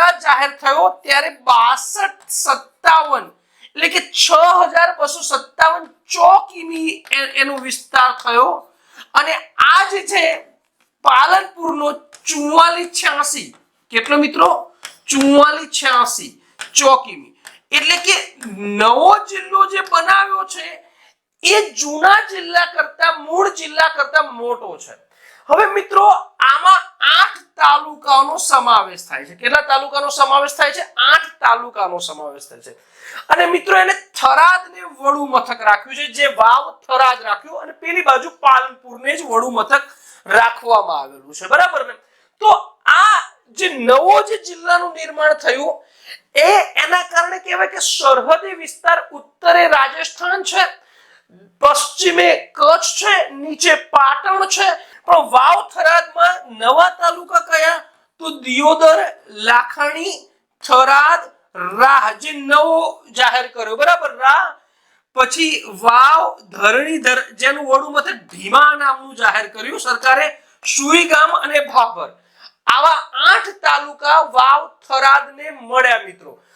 થરાદ જાહેર થયો ત્યારે બાસઠ સત્તાવન, એટલે કે છ હજાર બસો સત્તાવન ચોકીમી એનો વિસ્તાર થયો. અને આ છે પાલનપુરનો ચુમ્માલીસ છ્યાસી, કેટલો મિત્રો? ચુમ્માલીસ છ્યાસી ચોકીમી એટલે કે નવો જિલ્લો જે બનાવ્યો છે, એ જૂના જિલ્લા કરતા, મૂળ જિલ્લા કરતા મોટો છે. હવે મિત્રો તાલુકાનો સમાવેશ થાય છે. કેટલા તાલુકાનો સમાવેશ થાય છે? આઠ તાલુકાનો સમાવેશ થાય છે. અને મિત્રો, એને થરાદ ને વડુ મથક રાખ્યું છે. જે વાવ થરાદ રાખ્યું અને પેલી બાજુ પાલનપુરને જ વડુ મથક રાખવામાં આવેલું છે. બરાબર ને? તો આ જે નવો જે જિલ્લાનું નિર્માણ થયું, એ એના કારણે કહેવાય કે સરહદી વિસ્તાર ઉત્તરે રાજસ્થાન છે, પશ્ચિમે કચ્છ છે, નીચે પાટણ છે પણ વાવ થરાદમાં નવા તાલુકા કયા? તો દિયોદર, લાખાણી, થરાદ, રાહ જે નવો જાહેર કર્યો, બરાબર? રાહ. પછી વાવ, ધરણીધર જેનું વડું મથક ભીમા નામનું જાહેર કર્યું સરકારે સુઈગામ અને ભાભર. આવા આઠ તાલુકા વાવ થરાદને મળ્યા મિત્રો.